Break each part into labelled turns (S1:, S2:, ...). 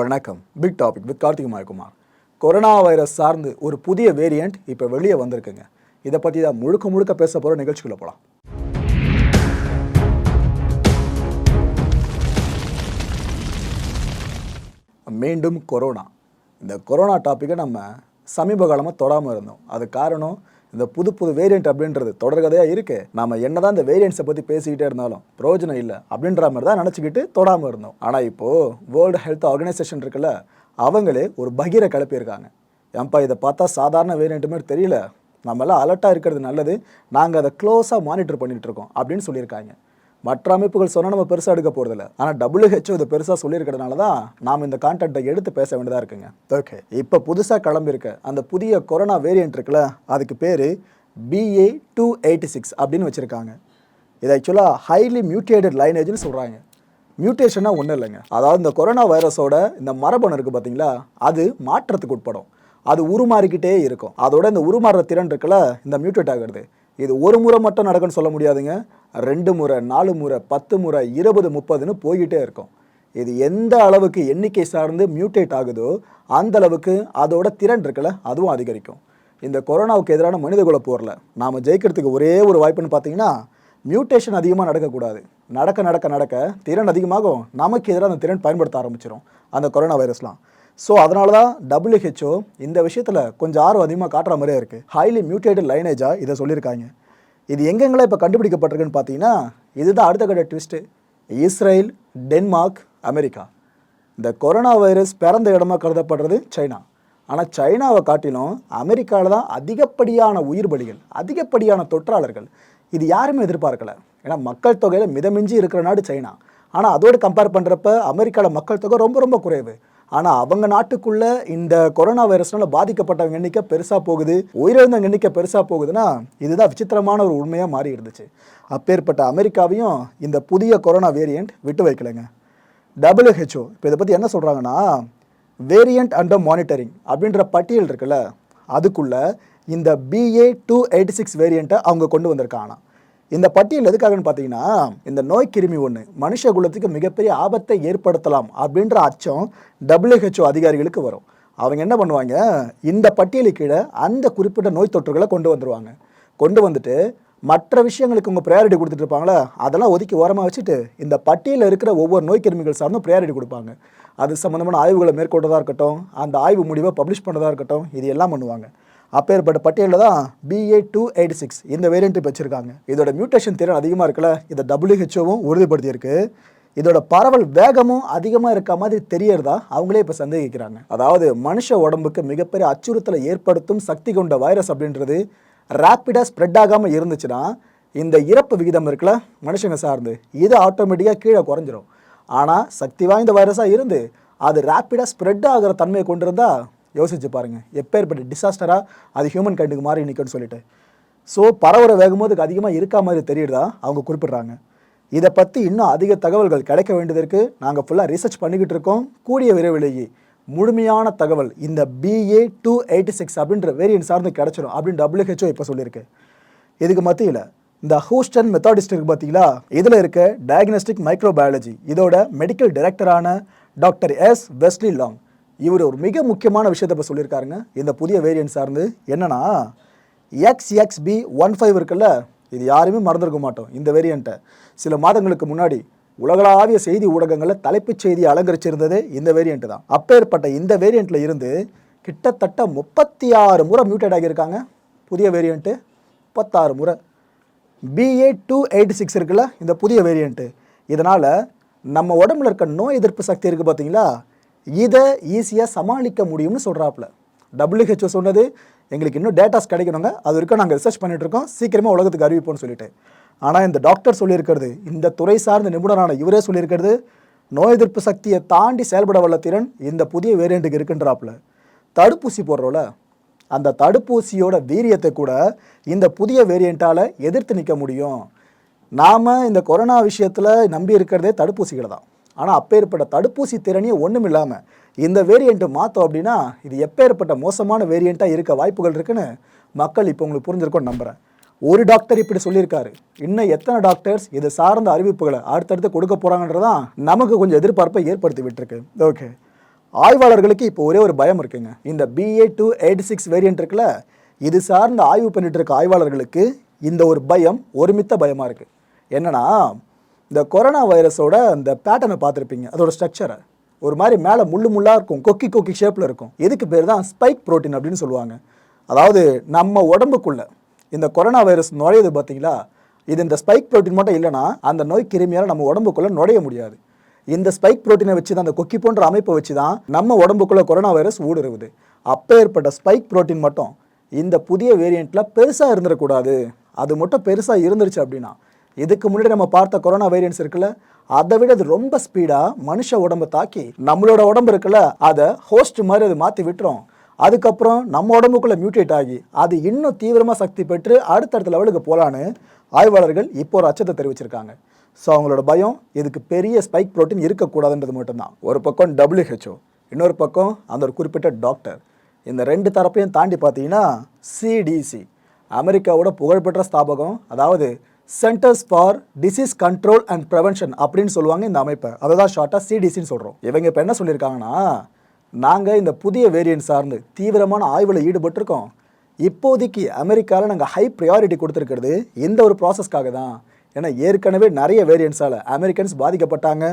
S1: வணக்கம். Big topic with Karthik Mayakumar. Corona virus சார்ந்து ஒரு புதிய வேரியண்ட் இப்போ வெளியே வந்திருக்குங்க. இதை பற்றி தான் முழுக்க முழுக்க பேச போகிற நிகழ்ச்சிக்குள்ள போகலாம் மீண்டும் கொரோனா இந்த கொரோனா டாப்பிக்கை நம்ம சமீப காலமாக தொடாமல் இருந்தோம். அது காரணம் இந்த புது புது வேரியண்ட் அப்படின்றது தொடர்கதையாக இருக்கு. நாம என்னதான் இந்த வேரியண்ட்ஸை பற்றி பேசிக்கிட்டே இருந்தாலும் பிரயோஜனம் இல்லை அப்படின்ற மாதிரி தான் நினச்சிக்கிட்டு தொடாமல் இருந்தோம். ஆனால் இப்போது வேர்ல்டு ஹெல்த் ஆர்கனைசேஷன் இருக்குல்ல அவங்களே ஒரு பகீரை கிளப்பியிருக்காங்க. ஏன்பா இதை பார்த்தா சாதாரண வேரியண்ட் மாதிரி தெரியல. நம்மளாம் அலர்ட்டாக இருக்கிறது நல்லது. நாங்கள் அதை க்ளோஸாக மானிட்டர் பண்ணிகிட்ருக்கோம் அப்படின்னு சொல்லியிருக்காங்க. மற்ற அமைப்புகள் சொன்னால் நம்ம பெருசாக எடுக்க போகிறதில்ல ஆனால் டபிள்யூஹெச்ஓ இதை பெருசாக சொல்லியிருக்கிறதுனால தான் நாம் இந்த கான்டாக்டை எடுத்து பேச வேண்டியதாக இருக்குங்க. ஓகே இப்போ புதுசாக கிளம்பியிருக்க அந்த புதிய கொரோனா வேரியன்ட் இருக்குல்ல அதுக்கு பேர் பிஏ டூ எயிட்டி சிக்ஸ் அப்படின்னு வச்சுருக்காங்க. இது ஆக்சுவலாக ஹைலி மியூட்டேட்டட் லைனேஜ்னு சொல்கிறாங்க மியூட்டேஷனாக ஒன்றும் இல்லைங்க. அதாவது இந்த கொரோனா வைரஸோட இந்த மரபணு இருக்குது பார்த்தீங்களா அது மாற்றத்துக்கு உட்படும். அது உருமாறிக்கிட்டே இருக்கும். அதோட இந்த உருமாறுற திறன் இருக்குல்ல இந்த மியூட்டேட் ஆகிறது. இது ஒரு முறை மட்டும் நடக்குன்னு சொல்ல முடியாதுங்க. ரெண்டு முறை நாலு முறை பத்து முறை இருபது முப்பதுன்னு போய்கிட்டே இருக்கும். இது எந்த அளவுக்கு எண்ணிக்கை சார்ந்து மியூட்டேட் ஆகுதோ அந்த அளவுக்கு அதோட திறன் இருக்குல்ல அதுவும் அதிகரிக்கும். இந்த கொரோனாவுக்கு எதிரான மனிதகுல போரில் நாம் ஜெயிக்கிறதுக்கு ஒரே ஒரு வாய்ப்புன்னு பார்த்தீங்கன்னா மியூட்டேஷன் அதிகமாக நடக்கக்கூடாது. நடக்க நடக்க நடக்க திறன் அதிகமாகும். நமக்கு எதிராக அந்த திறன் பயன்படுத்த ஆரம்பிச்சிடும் அந்த கொரோனா வைரஸ்லாம். ஸோ அதனால தான் டபிள்யூஹெச்ஓ இந்த விஷயத்தில் கொஞ்சம் ஆர்வம் அதிகமாக காட்டுற மாதிரியே இருக்குது ஹைலி மியூட்டேட்டட் லைனேஜாக இதை சொல்லியிருக்காங்க. இது எங்கெங்கெல்லாம் இப்போ கண்டுபிடிக்கப்பட்டிருக்குன்னு பார்த்தீங்கன்னா இதுதான் அடுத்த கட்ட ட்விஸ்ட்டு இஸ்ரேல் டென்மார்க் அமெரிக்கா. இந்த கொரோனா வைரஸ் பிறந்த இடமா கருதப்படுறது சைனா. ஆனால் சைனாவை காட்டிலும் அமெரிக்காவில் தான் அதிகப்படியான உயிர் பலிகள் அதிகப்படியான தொற்றாளர்கள். இது யாருமே எதிர்பார்க்கல. ஏன்னா மக்கள் தொகையில் மிதமிஞ்சி இருக்கிற நாடு சைனா. ஆனால் அதோடு கம்பேர் பண்ணுறப்ப அமெரிக்காவில் மக்கள் தொகை ரொம்ப ரொம்ப குறைவு. ஆனால் அவங்க நாட்டுக்குள்ள இந்த கொரோனா வைரஸ்னால பாதிக்கப்பட்டவங்க எண்ணிக்கை பெருசாக போகுது. உயிரிழந்தவங்க எண்ணிக்கை பெருசாக போகுதுன்னா இதுதான் விசித்திரமான ஒரு உண்மையாக மாறி இருந்துச்சு. அப்பேற்பட்ட அமெரிக்காவையும் இந்த புதிய கொரோனா வேரியண்ட் விட்டு வைக்கலைங்க. டபிள்யூஹெச்ஓ இப்போ இதை பற்றி என்ன சொல்கிறாங்கன்னா வேரியண்ட் அண்டர் மானிட்டரிங் அப்படின்ற பட்டியல் இருக்குல்ல அதுக்குள்ளே இந்த பிஏ டூ எயிட்டி சிக்ஸ் வேரியண்ட்டை அவங்க கொண்டு வந்திருக்காங்க இந்த பட்டியல் எதுக்காகன்னு பார்த்தீங்கன்னா இந்த நோய் கிருமி ஒன்று மனுஷ குலத்துக்கு மிகப்பெரிய ஆபத்தை ஏற்படுத்தலாம் அப்படின்ற அச்சம் டபிள்யூஹெச்ஓ அதிகாரிகளுக்கு வரும். அவங்க என்ன பண்ணுவாங்க இந்த பட்டியலு கீழே அந்த குறிப்பிட்ட நோய் தொற்றுகளை கொண்டு வந்துருவாங்க. கொண்டு வந்துட்டு மற்ற விஷயங்களுக்கு உங்கள் ப்ரையாரிட்டி கொடுத்துட்டு இருப்பாங்களே அதெல்லாம் ஒதுக்கி ஓரமாக வச்சுட்டு இந்த பட்டியலில் இருக்கிற ஒவ்வொரு நோய் கிருமிகள் சார்ந்தும் ப்ரையாரிட்டி கொடுப்பாங்க. அது சம்மந்தமான ஆய்வுகளை மேற்கொண்டதாக இருக்கட்டும் அந்த ஆய்வு முடிவை பப்ளிஷ் பண்ணதாக இருக்கட்டும் இது எல்லாம் பண்ணுவாங்க. அப்பேற்பட்ட பட்டியலில் தான் பிஏ டூ எயிட் சிக்ஸ் இந்த வேரியண்ட் இப்போ வச்சுருக்காங்க. இதோட மியூட்டேஷன் திறன் அதிகமாக இருக்குல்ல இதை டபிள்யூஹெச்ஓவும் உறுதிப்படுத்தியிருக்கு. இதோட பரவல் வேகமும் அதிகமாக இருக்க மாதிரி தெரியறதா அவங்களே இப்போ சந்தேகிக்கிறாங்க. அதாவது மனுஷ உடம்புக்கு மிகப்பெரிய அச்சுறுத்தலை ஏற்படுத்தும் சக்தி கொண்ட வைரஸ் அப்படின்றது ரேப்பிடாக ஸ்ப்ரெட் ஆகாமல் இருந்துச்சுன்னா இந்த இறப்பு விகிதம் இருக்குல்ல மனுஷங்க சார்ந்து இது ஆட்டோமேட்டிக்காக கீழே குறைஞ்சிரும். ஆனால் சக்தி வாய்ந்த வைரஸாக இருந்து அது ரேப்பிடாக ஸ்ப்ரெட் ஆகிற தன்மையை கொண்டு இருந்தால் யோசிச்சு பாருங்கள் எப்பேற்பட்ட டிசாஸ்டராக அது ஹியூமன் கைண்டுக்கு மாறி நிற்கும்னு சொல்லிட்டு. ஸோ பரவுற வேகம்போதுக்கு அதிகமாக இருக்கா மாதிரி தெரியுதா? அவங்க குறிப்பிட்றாங்க. இதை பற்றி இன்னும் அதிக தகவல்கள் கிடைக்க வேண்டியதற்கு நாங்கள் ஃபுல்லாக ரிசர்ச் பண்ணிக்கிட்டு இருக்கோம். கூடிய விரைவிலேயே முழுமையான தகவல் இந்த பிஏ டூ எயிட்டி சிக்ஸ் அப்படின்ற வேரியன்ட் சார்ந்து கிடச்சிடும் அப்படின்னு டபிள்யூஹெச்ஓ இப்போ சொல்லியிருக்கு. இதுக்கு மத்தியில் இந்த ஹூஸ்டன் மெத்தாடிஸ்ட் இருக்கு பார்த்தீங்களா இதில் இருக்க டயக்னஸ்டிக் மைக்ரோபயாலஜி இதோட மெடிக்கல் டைரக்டரான டாக்டர் எஸ் வெஸ்லி லாங் இவர் ஒரு மிக முக்கியமான விஷயத்தை இப்போ சொல்லியிருக்காருங்க. இந்த புதிய வேரியன்ட் சார்ந்து என்னன்னா X X B one five இருக்குல்ல இது யாருமே மறந்துருக்க மாட்டோம் இந்த வேரியண்ட்டை சில மாதங்களுக்கு முன்னாடி உலகளாவிய செய்தி ஊடகங்களில் தலைப்புச் செய்தி அலங்கரிச்சிருந்தது இந்த வேரியண்ட் தான். அப்பேற்பட்ட இந்த வேரியண்ட்டில் இருந்து கிட்டத்தட்ட முப்பத்தி ஆறு முறை மியூட்டட் ஆகியிருக்காங்க. புதிய வேரியண்ட்டு முப்பத்தாறு முறை. பிஏ டூ எயிட் சிக்ஸ் இருக்குல்ல இந்த புதிய வேரியண்ட்டு இதனால் நம்ம உடம்புல இருக்க நோய் எதிர்ப்பு சக்தி இருக்குது பார்த்தீங்களா இதை ஈஸியாக சமாளிக்க முடியும்னு சொல்கிறாப்புல டபிள்யூஹெச்ஓ சொன்னது எங்களுக்கு இன்னும் டேட்டாஸ் கிடைக்கணுங்க. அது வரைக்கும் நாங்கள் ரிசர்ச் பண்ணிகிட்ருக்கோம் இருக்கோம். சீக்கிரமாக உலகத்துக்கு அறிவிப்போம்னு சொல்லிட்டு. ஆனால் இந்த டாக்டர் சொல்லியிருக்கிறது இந்த துறை சார்ந்த நிபுணரான இவரே சொல்லியிருக்கிறது நோய் எதிர்ப்பு சக்தியை தாண்டி செயல்பட வல்ல திறன் இந்த புதிய வேரியண்ட்டுக்கு இருக்குன்றாப்புல. தடுப்பூசி போடுறோம்ல. அந்த தடுப்பூசியோட வீரியத்தை கூட இந்த புதிய வேரியண்ட்டால் எதிர்த்து நிற்க முடியும். நாம் இந்த கொரோனா விஷயத்தில் நம்பி இருக்கிறதே தடுப்பூசிகளை தான். ஆனால் அப்பேற்பட்ட தடுப்பூசி திறனே ஒன்றும் இல்லாமல் இந்த வேரியண்ட்டு மாற்றோம் அப்படின்னா இது எப்பேற்பட்ட மோசமான வேரியண்ட்டாக இருக்க வாய்ப்புகள் இருக்குன்னு மக்கள் இப்போ உங்களுக்கு புரிஞ்சிருக்கோன்னு நம்புகிறேன் ஒரு டாக்டர் இப்படி சொல்லியிருக்காரு. இன்னும் எத்தனை டாக்டர்ஸ் இது சார்ந்த அறிவிப்புகளை அடுத்தடுத்து கொடுக்க போகிறாங்கன்றதான் நமக்கு கொஞ்சம் எதிர்பார்ப்பை ஏற்படுத்தி விட்டுருக்கு. ஓகே ஆய்வாளர்களுக்கு இப்போ ஒரே ஒரு பயம் இருக்குங்க. இந்த BA two eight six variant இருக்குல்ல இது சார்ந்த ஆய்வு பண்ணிட்டு இருக்க ஆய்வாளர்களுக்கு இந்த ஒரு பயம் ஒருமித்த பயமாக இருக்குது என்னென்னா இந்த கொரோனா வைரஸோட அந்த பேட்டர்னை பார்த்துருப்பீங்க. அதோட ஸ்ட்ரக்சரை ஒரு மாதிரி மேலே முள்ளு முள்ளாக இருக்கும். கொக்கி கொக்கி ஷேப்பில் இருக்கும். எதுக்கு பேர் தான் ஸ்பைக் ப்ரோட்டீன் அப்படின்னு சொல்லுவாங்க. அதாவது நம்ம உடம்புக்குள்ளே இந்த கொரோனா வைரஸ் நுழையுது பார்த்தீங்களா? இது இந்த ஸ்பைக் புரோட்டீன் மட்டும் இல்லைன்னா அந்த நோய் கிருமியால் நம்ம உடம்புக்குள்ளே நுழைய முடியாது. இந்த ஸ்பைக் புரோட்டீனை வச்சு தான் அந்த கொக்கி போன்ற அமைப்பை வச்சு தான் நம்ம உடம்புக்குள்ளே கொரோனா வைரஸ் ஊடுருவுது. அப்பேற்பட்ட ஸ்பைக் புரோட்டீன் மட்டும் இந்த புதிய வேரியண்ட்டில் பெருசாக இருந்துடக்கூடாது அது மட்டும் பெருசாக இருந்துருச்சு அப்படின்னா இதுக்கு முன்னாடி நம்ம பார்த்த கொரோனா வேரியன்ட்ஸ் இருக்குல்ல அதை விட அது ரொம்ப ஸ்பீடாக மனுஷ உடம்பை தாக்கி நம்மளோட உடம்பு இருக்குல்ல அதை ஹோஸ்ட் மாதிரி அது மாற்றி விட்டுரும். அதுக்கப்புறம் நம்ம உடம்புக்குள்ளே மியூட்டேட் ஆகி அது இன்னும் தீவிரமாக சக்தி பெற்று அடுத்தடுத்த லெவலுக்கு போகலான்னு ஆய்வாளர்கள் இப்போ ஒரு அச்சத்தை தெரிவிச்சிருக்காங்க. ஸோ அவங்களோட பயம் இதுக்கு பெரிய ஸ்பைக் ப்ரோட்டீன் இருக்கக்கூடாதுன்றது மட்டும்தான். ஒரு பக்கம் டபிள்யூஹெச்ஓ இன்னொரு பக்கம் அந்த ஒரு குறிப்பிட்ட டாக்டர் இந்த ரெண்டு தரப்பையும் தாண்டி பார்த்தீங்கன்னா சிடிசி அமெரிக்காவோட புகழ்பெற்ற ஸ்தாபகம் அதாவது Centers for Disease Control and Prevention அப்படின்னு சொல்லுவாங்க இந்த அமைப்பை. அதை தான் ஷார்ட்டாக சிடிசின்னு சொல்கிறோம் இவங்க இப்போ என்ன சொல்லியிருக்காங்கன்னா நாங்கள் இந்த புதிய வேரியன்ட் சார்ந்து தீவிரமான ஆய்வில் ஈடுபட்டிருக்கோம். இப்போதைக்கு அமெரிக்காவில் நாங்கள் ஹை ப்ரையாரிட்டி கொடுத்துருக்கிறது இந்த ஒரு ப்ராசஸ்க்காக தான். ஏன்னா ஏற்கனவே நிறைய வேரியன்ட்ஸால் அமெரிக்கன்ஸ் பாதிக்கப்பட்டாங்க.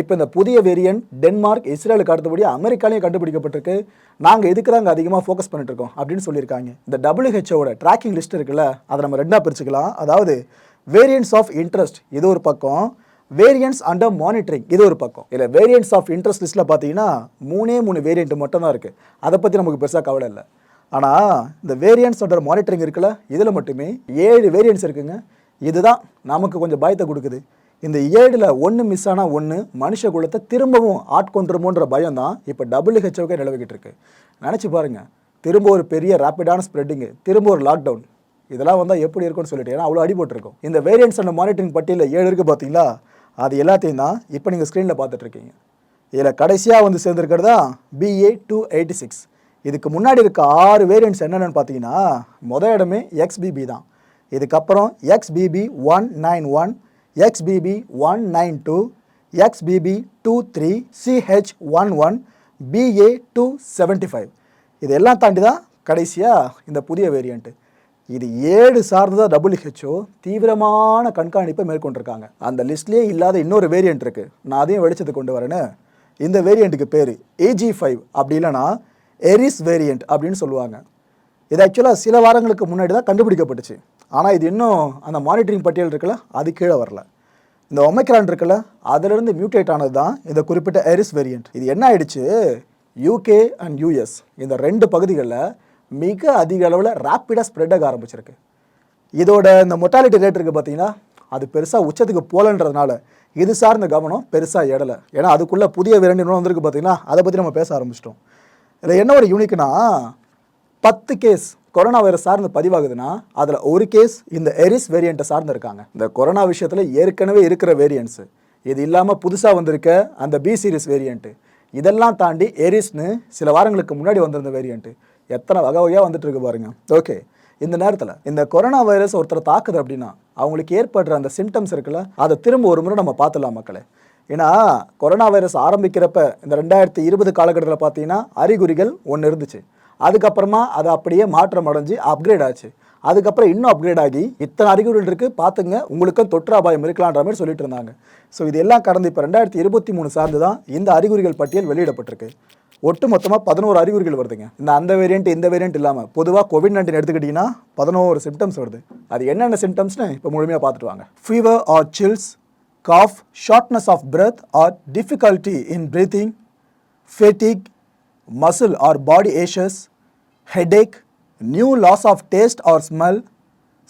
S1: இப்போ இந்த புதிய வேரியன்ட் டென்மார்க் இஸ்ரேலுக்கு அடுத்தபடி அமெரிக்காலையும் கண்டுபிடிக்கப்பட்டிருக்கு. நாங்கள் இதுக்கு தாங்க அதிகமாக ஃபோக்கஸ் பண்ணிட்டு இருக்கோம் அப்படின்னு சொல்லியிருக்காங்க. இந்த டபிள்யூஹெச்ஓட ட்ராக்கிங் லிஸ்ட் இருக்குல்ல அதை நம்ம ரெண்டாக பிரிச்சுக்கலாம். அதாவது வேரியன்ட்ஸ் ஆஃப் இன்ட்ரெஸ்ட் இது ஒரு பக்கம். வேரியன்ஸ் அண்டர் மானிட்டரிங் இது ஒரு பக்கம். இல்லை வேரியன்ட்ஸ் ஆஃப் இன்ட்ரெஸ்ட் லிஸ்ட்டில் பார்த்தீங்கன்னா மூணே மூணு வேரியன்ட் மட்டும் தான் இருக்குது அதை பற்றி நமக்கு பெருசாக கவலை இல்லை. ஆனால் இந்த வேரியன்ஸ் அண்டர் மானிட்டரிங் இருக்குல்ல இதில் மட்டுமே ஏழு வேரியன்ட்ஸ் இருக்குங்க. இதுதான் நமக்கு கொஞ்சம் பயத்தை கொடுக்குது. இந்த ஏழில் ஒன்று மிஸ் ஆனால் ஒன்று மனுஷ குலத்தை திரும்பவும் ஆட்கொண்டுருமோன்ற பயம் தான் இப்போ டபிள்யூஹெச்ஓக்கே நிலவிக்கிட்டு இருக்கு. நினச்சி பாருங்க திரும்ப ஒரு பெரிய ரேப்பிடான ஸ்ப்ரெட்டிங்கு திரும்ப ஒரு லாக்டவுன் இதெல்லாம் வந்தால் எப்படி இருக்கும்னு சொல்லிட்டு ஏன்னா அவ்வளோ அடிபட்டுருக்கும். இந்த வேரியன்ஸ் அண்ட் மானிட்டரிங் பட்டியலில் ஏழு இருக்குது பார்த்தீங்களா அது எல்லாத்தையும் தான் இப்போ நீங்கள் ஸ்க்ரீனில் பார்த்துட்ருக்கீங்க இதில் கடைசியாக வந்து சேர்ந்துருக்கிறது தான் பிஏ டூ எயிட்டி சிக்ஸ் இதுக்கு முன்னாடி இருக்க ஆறு வேரியன்ட்ஸ் என்னென்னு பார்த்தீங்கன்னா மொதல் இடமே எக்ஸ்பிபி தான். இதுக்கப்புறம் XBB one nine one XBB one nine two XBB two three CH one one BA two seventy five இதெல்லாம் தாண்டி தான் கடைசியாக இந்த புதிய வேரியண்ட்டு இது ஏழு சார்ந்ததாக டபிள்யூஹெச்ஓ தீவிரமான கண்காணிப்பை மேற்கொண்டிருக்காங்க. அந்த லிஸ்ட்லேயே இல்லாத இன்னொரு வேரியண்ட் இருக்குது நான் அதையும் வெளிச்சத்து கொண்டு வரேன்னு இந்த வேரியண்ட்டுக்கு பேர் ஏஜி ஃபைவ் அப்படி இல்லைன்னா எரிஸ் வேரியண்ட் அப்படின்னு சொல்லுவாங்க. இது ஆக்சுவலாக சில வாரங்களுக்கு முன்னாடி தான் கண்டுபிடிக்கப்பட்டுச்சு. ஆனால் இது இன்னும் அந்த மானிட்டரிங் பட்டியல் இருக்குல்ல அது கீழே வரல. இந்த ஒமைக்ரான் இருக்குல்ல அதிலிருந்து மியூட்டேட் ஆனது தான் இந்த குறிப்பிட்ட எரிஸ் வேரியண்ட் இது என்ன ஆயிடுச்சு? யூகே அண்ட் யூஎஸ் இந்த ரெண்டு பகுதிகளில் மிக அதிக அளவில் ரேப்பிடாக ஸ்ப்ரெட் ஆக ஆரம்பிச்சிருக்கு. இதோட இந்த மொட்டாலிட்டி ரேட் இருக்குது பார்த்தீங்கன்னா அது பெருசாக உச்சத்துக்கு போகலன்றதுனால இது சார்ந்த கவனம் பெருசாக எடலை. ஏன்னா அதுக்குள்ளே புதிய விரண்டு இன்னும் வந்திருக்கு பார்த்தீங்கன்னா அதை பற்றி நம்ம பேச ஆரம்பிச்சிட்டோம். இதில் என்ன ஒரு யூனிக்னா பத்து கேஸ் கொரோனா வைரஸ் சார்ந்து பதிவாகுதுன்னா அதில் ஒரு கேஸ் இந்த எரிஸ் வேரியண்ட்டை சார்ந்து இருக்காங்க. இந்த கொரோனா விஷயத்தில் ஏற்கனவே இருக்கிற வேரியண்ட்ஸு இது இல்லாமல் புதுசாக வந்திருக்க அந்த பி சீரிஸ் வேரியண்ட்டு இதெல்லாம் தாண்டி எரிஸ்னு சில வாரங்களுக்கு முன்னாடி வந்திருந்த வேரியண்ட்டு எத்தனை வகை வகையாக வந்துட்டு இருக்கு பாருங்க. ஓகே இந்த நேரத்தில் இந்த கொரோனா வைரஸ் ஒருத்தரை தாக்குது அப்படின்னா அவங்களுக்கு ஏற்படுற அந்த சிம்டம்ஸ் இருக்குல்ல அதை திரும்ப ஒரு முறை நம்ம பார்த்துடலாம் மக்களே. ஏன்னா கொரோனா வைரஸ் ஆரம்பிக்கிறப்ப இந்த ரெண்டாயிரத்தி இருபது காலகட்டத்தில் பார்த்தீங்கன்னா அறிகுறிகள் ஒன்று இருந்துச்சு. அதுக்கப்புறமா அது அப்படியே மாற்றம் அடைஞ்சு அப்கிரேட் ஆச்சு. அதுக்கப்புறம் இன்னும் அப்கிரேட் ஆகி இத்தனை அறிகுறிகள் இருக்குது பார்த்துங்க உங்களுக்கும் தொற்று அபாயம் இருக்கலான்ற மாதிரி சொல்லிட்டு இருந்தாங்க. ஸோ இதெல்லாம் கடந்து இப்போ ரெண்டாயிரத்தி இருபத்தி மூணு சார்ந்து தான் இந்த அறிகுறிகள் பட்டியல் வெளியிடப்பட்டிருக்கு. ஒட்டு மொத்தமாக பதினோரு அறிகுறிகள் வருதுங்க. இந்த அந்த வேரியண்ட் இந்த வேரியண்ட் இல்லாமல் பொதுவாக கோவிட் நைன்டீன் எடுத்துக்கிட்டிங்கன்னா பதினோரு சிம்டம்ஸ் வருது. அது என்னென்ன சிம்டம்ஸ்னு இப்போ முழுமையாக பார்த்துட்டு வாங்க. Fever or chills cough shortness of breath or difficulty in breathing fatigue muscle or body aches headache new loss of taste or smell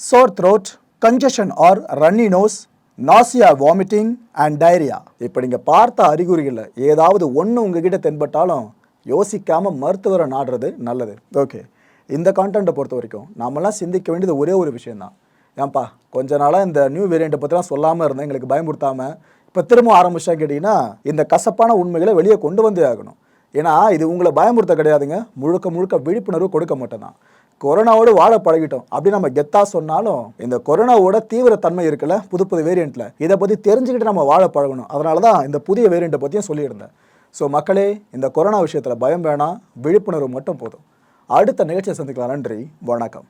S1: sore throat congestion or runny nose nausea vomiting and diarrhoea இப்போ நீங்கள் பார்த்த அறிகுறிகளில் ஏதாவது ஒன்று உங்ககிட்ட தென்பட்டாலும் யோசிக்காமல் மருத்துவரை நாடுறது நல்லது. Okay இந்த கான்டென்ட்டை பொறுத்த வரைக்கும் நம்மளாம் சிந்திக்க வேண்டியது ஒரே ஒரு விஷயந்தான் ஏன்பா கொஞ்ச நாளாக இந்த நியூ வேரியண்ட்டை பற்றிலாம் சொல்லாமல் இருந்தேன் எங்களுக்கு பயமுறுத்தாமல் இப்போ திரும்ப ஆரம்பிச்சா கேட்டிங்கன்னா இந்த கசப்பான உண்மைகளை வெளியே கொண்டு வந்தே ஆகணும். ஏன்னா இது உங்களை பயமுறுத்த கிடையாதுங்க. முழுக்க முழுக்க விழிப்புணர்வு கொடுக்க மட்டும்தான். கொரோனாவோடு வாழ பழகிட்டோம். அப்படி நம்ம கெத்தா சொன்னாலும் இந்த கொரோனாவோட தீவிரத்தன்மை இருக்குல்ல புது புது வேரியண்ட்டில் இதை பற்றி தெரிஞ்சுக்கிட்டு நம்ம வாழ பழகணும். அதனால தான் இந்த புதிய வேரியண்ட்டை பற்றியும் சொல்லியிருந்தேன். ஸோ மக்களே இந்த கொரோனா விஷயத்தில் பயம் வேணாம் விழிப்புணர்வு மட்டும் போதும். அடுத்த நிகழ்ச்சியை சந்திக்கலாம். நன்றி வணக்கம்.